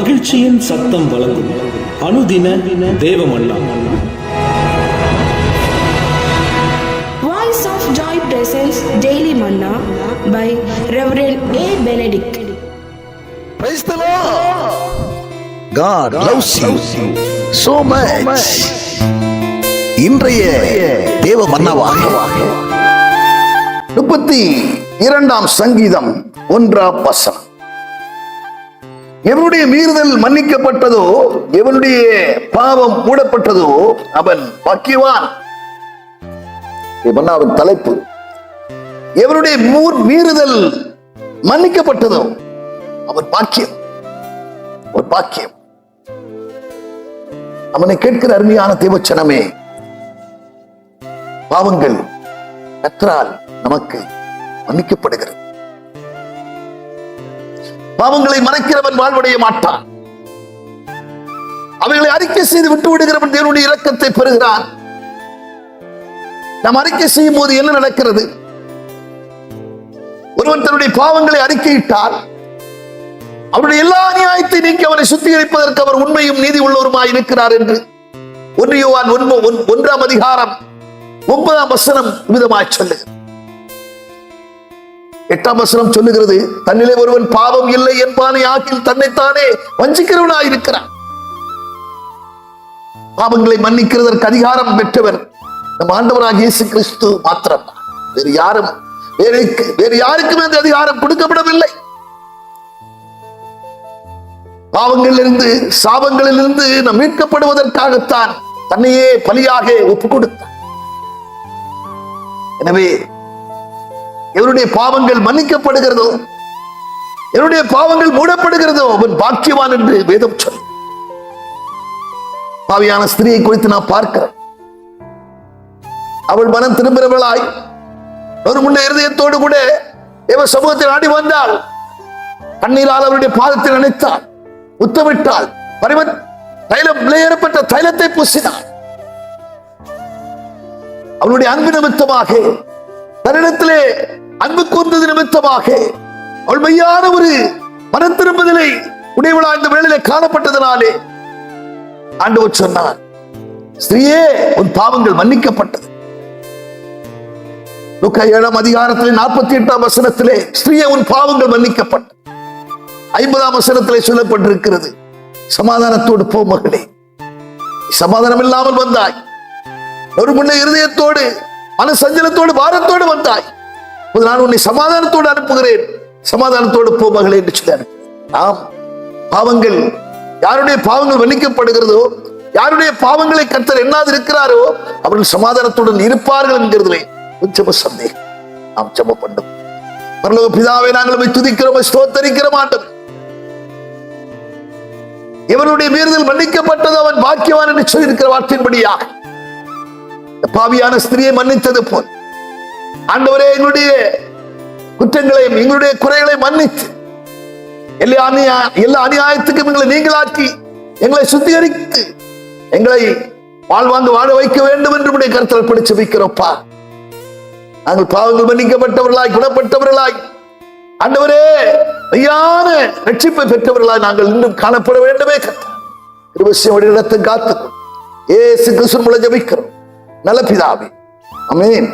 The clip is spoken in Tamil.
மகிழ்ச்சியின் சத்தம் வழங்கும் அனுதின தேவமல்லா. Praise the Lord. God loves you so much. இன்றைய தேவ மன்னவாக முப்பத்தி இரண்டாம் சங்கீதம் ஒன்றாம் வசனம் எவனுடைய மீறுதல் மன்னிக்கப்பட்டதோ எவனுடைய பாவம் மூடப்பட்டதோ அவன் பாக்கியவான். அவன் தலைப்பு. எவருடைய மீறுதல் மன்னிக்கப்பட்டதோ அவன் பாக்கியம். ஒரு பாக்கியம். அவனை கேட்கிற அருமையான தேவச்சனமே பாவங்கள் கற்றால் நமக்கு மன்னிக்கப்படுகிறது. பாவங்களை மறைக்கிறவன் வாழ்வடைய மாட்டான். அவைகளை அறிக்கை செய்து விட்டு விடுகிறவன் தேவனுடைய இலக்கத்தை பெறுகிறான். நாம் அறிக்கை செய்யும் போது என்ன நடக்கிறது? ஒருவன் தன்னுடைய பாவங்களை அறிக்கையிட்டால் அவருடைய எல்லா நியாயத்தை நீக்கி அவரை சுத்திகரிப்பதற்கு அவர் உண்மையும் நீதி உள்ளவருமாய் இருக்கிறார் என்று. ஒன்றியவான் ஒன்ப ஒன்- ஒன்றாம் அதிகாரம் ஒன்பதாம் வசனம் விதமாய் சொல்லுகிறார் எட்டாம் வசனம் சொல்லுகிறது தன்னிலே ஒருவன் பாவம் இல்லை என்பானே ஆக்கில் தன்னைத்தானே வஞ்சிக்கிறவனாய் இருக்கிறான். பாவங்களை மன்னிக்கிறதற்கு அதிகாரம் பெற்றவர் நம் ஆண்டவராக இயேசு கிறிஸ்து மாத்திரம் வேறு யாரும் வேறு வேறு யாருக்குமே அந்த அதிகாரம் கொடுக்கப்படவில்லை. பாவங்களிலிருந்து சாபங்களிலிருந்து நாம் மீட்கப்படுவதற்காகத்தான் தன்னையே பலியாக ஒப்பு கொடுத்தார் எனவே எவருடைய பாவங்கள் மன்னிக்கப்படுகிறதோ? எவருடைய பாவங்கள் மூடப்படுகிறதோ? அவன் பாக்கியவான் என்று வேதம் சொல். பாவியான ஸ்திரியை குறித்து நான் பார்க்கிறேன். அவள் மனம் திரும்புகிறவளாய் ஒரு முன்ன இருதயத்தோடு கூட தேவ சமூகத்தில் ஆடி வந்தாள். கண்ணீரால் அவருடைய பாதத்தில் நினைத்தாள். உத்தமிட்டாள். பரிம தைலம் விலையேறப்பட்ட தைலத்தை பூசினாள். அவளுடைய அன்பு நிமித்தமாக தன்னிடத்திலே அன்பு கூர்ந்தது நிமித்தமாக அவள் மெய்யான ஒரு மனம் திரும்புதலை உடையவளா இந்த வேளையில காணப்பட்டதனாலே. ஆண்டவர் சொன்னார் ஸ்ரீயே உன் பாவங்கள் மன்னிக்கப்பட்டது. ஏழாம் அதிகாரத்திலே நாற்பத்தி எட்டாம் வசனத்திலே ஸ்ரீய உன் பாவங்கள் மன்னிக்கப்பட்டது. ஐம்பதாம் வசனத்திலே சொல்லப்பட்டிருக்கிறது சமாதானத்தோடு போ மகளே சமாதானம் இல்லாமல் வந்தாய். ஒரு முன்ன இருதயத்தோடு மன சஞ்சலத்தோடு பாரத்தோடு வந்தாய். நான் உன்னை சமாதானத்தோடு அனுப்புகிறேன். சமாதானத்தோடு போ மகளே என்று சொன்னார். ஆம் பாவங்கள் யாருடைய பாவங்கள் மன்னிக்கப்படுகிறதோ யாருடைய பாவங்களை கத்தர் என்னாது இருக்கிறாரோ அவர்கள் சமாதானத்துடன் இருப்பார்கள் என்கிறதுலே கொஞ்சம் சந்தேகம். நாம் ஜெப பண்ணும். பரலோக பிதாவை நாங்கள் துதிக்கிறோம் ஸ்தோத்தரிக்கிற மாட்டோம் இவனுடைய மீறுதல் மன்னிக்கப்பட்டது அவன் பாக்கியவான் என்று சொல்லியிருக்கிற வார்த்தையின்படியாக பாவியான ஸ்திரியை மன்னித்தது போல். ஆண்டவரே எங்களுடைய குற்றங்களையும் எங்களுடைய குறைகளை மன்னித்து எல்லா அநியா எல்லா அநியாயத்துக்கும் எங்களை நீங்களாக்கி எங்களை சுத்திகரித்து எங்களை வாழ்வாங்க வாழ வைக்க வேண்டும் என்று உடைய கருத்தில் பிடிச்சு வைக்கிறோப்பா. நாங்கள் பாவங்கள் மன்னிக்கப்பட்டவர்களாய் குணப்பட்டவர்களாய் ஆண்டவரே மெய்யான ரட்சிப்பை பெற்றவர்களாய் நாங்கள் இன்னும் காணப்பட வேண்டுமே கத்தா கிருபசியோட இடத்தை காத்து ஏசு கிருஷ்ணன் மூலம் ஜபிக்கிறோம். நல்ல பிதாவே. அமேன்